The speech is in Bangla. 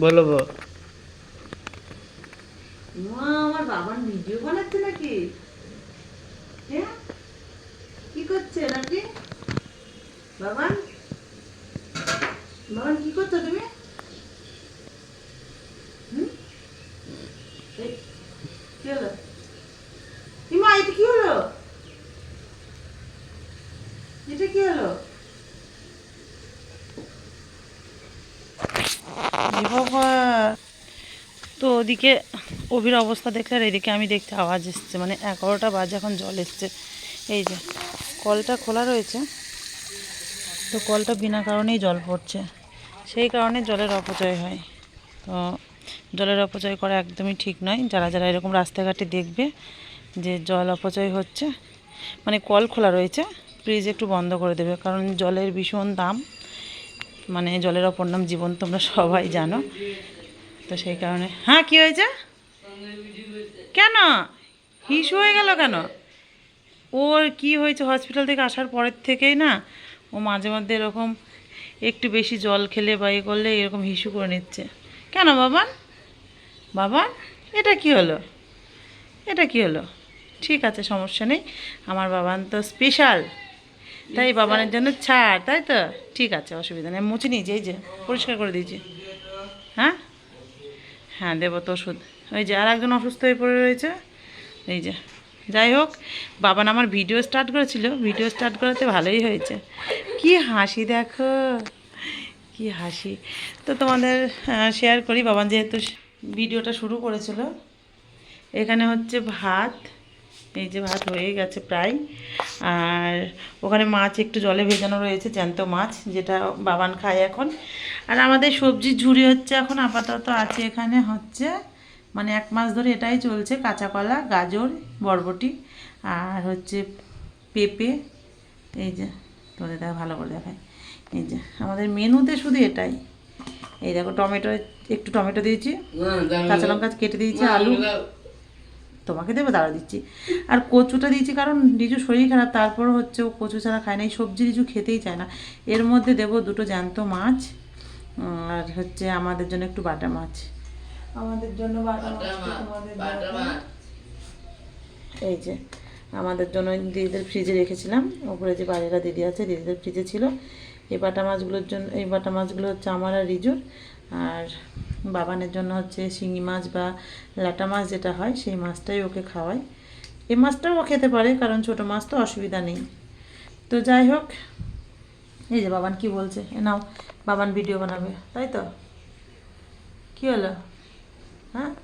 বলো আমার বাবার ভিডিও বানাচ্ছে নাকি? কি করছে নাকি? বাবান? বাবান, কি করছ তুমি? কি হলো? এটা কি হলো এটা কি হলো এ বাবা তো ওদিকে অভির অবস্থা দেখলে আর এদিকে আমি দেখতে আওয়াজ এসছে। মানে এগারোটা বাজে এখন জল এসছে। এই যে, কলটা খোলা রয়েছে। তো কলটা বিনা কারণেই জল পড়ছে। সেই কারণে জলের অপচয় হয়। তো জলের অপচয় করা একদমই ঠিক নয়। যারা যারা এরকম রাস্তাঘাটে দেখবে যে জল অপচয় হচ্ছে মানে কল খোলা রয়েছে প্লিজ একটু বন্ধ করে দেবে। কারণ জলের ভীষণ দাম। মানে জলের অপর নাম জীবন, তোমরা সবাই জানো। তো সেই কারণে। হ্যাঁ কি হয়েছে? কেন? হিসু হয়ে গেল কেন? ওর কি হয়েছে? হসপিটাল থেকে আসার পরের থেকেই না ও মাঝে মধ্যে এরকম একটু বেশি জল খেলে বা ইয়ে করলে এরকম হিসু করে নিচ্ছে। কেন বাবান? বাবান, এটা কি হলো? এটা কি হলো? ঠিক আছে, সমস্যা নেই। আমার বাবান তো স্পেশাল তাই বাবানের জন্য ছাড়, তাই তো? ঠিক আছে, অসুবিধা নেই। মুছে নিয়েছি, এই যে, পরিষ্কার করে দিয়েছি। হ্যাঁ? হ্যাঁ দেবো তো ওষুধ। ওই যে আর একজন অসুস্থ হয়ে পড়ে রয়েছে। এই যে, যাই হোক বাবান আমার ভিডিও স্টার্ট করেছিল। ভিডিও স্টার্ট করাতে ভালোই হয়েছে। কি হাসি দেখো, কি হাসি। তো তোমাদের শেয়ার করি। বাবান যেহেতু ভিডিওটা শুরু করেছিল, এখানে হচ্ছে ভাত এই যে ভাত হয়ে গেছে প্রায়। আর ওখানে মাছ একটু জলে ভেজানো রয়েছে জ্যান্ত মাছ যেটা বাবান খায় এখন। আর আমাদের সবজির ঝুড়ি হচ্ছে এখন আপাতত আছে এখানে হচ্ছে মানে এক মাস ধরে এটাই চলছে কাঁচা কলা গাজর বরবটি আর হচ্ছে পেঁপে এই যে তোদের দেখা ভালো করে দেখায়। এই যে আমাদের মেনুতে শুধু এটাই। এই দেখো টমেটো একটু টমেটো দিয়েছি কাঁচা লঙ্কা কেটে দিয়েছি আলু। তোমাকে দেবে দাঁড়া দিচ্ছি। আর কচুটা দিয়েছি কারণ রিজু শরীর খারাপ তারপর হচ্ছে ও কচু ছাড়া খায় না এই সবজি রিজু খেতেই চায় না। এর মধ্যে দেবো দুটো জ্যান্ত মাছ আর হচ্ছে আমাদের জন্য একটু বাটা মাছ। আমাদের জন্য বাটা মাছ এই যে আমাদের জন্য দিদিদের ফ্রিজে রেখেছিলাম ওপরে যে বাড়িরা দিদি আছে দিদিদের ফ্রিজে ছিল। এই বাটা মাছগুলোর জন্য এই বাটা মাছগুলো হচ্ছে আমার আর রিজুর। আর বাবানের জন্য হচ্ছে শিঙি মাছ বা লাটা মাছ যেটা হয়, সেই মাছটাই ওকে খাওয়াই। এই মাছটাও ও খেতে পারে, কারণ ছোট মাছ তো অসুবিধা নেই। তো যাই হোক, এই যে বাবান কি বলছে? এ নাও, বাবান ভিডিও বানাবে, তাই তো? কি হলো? হ্যাঁ?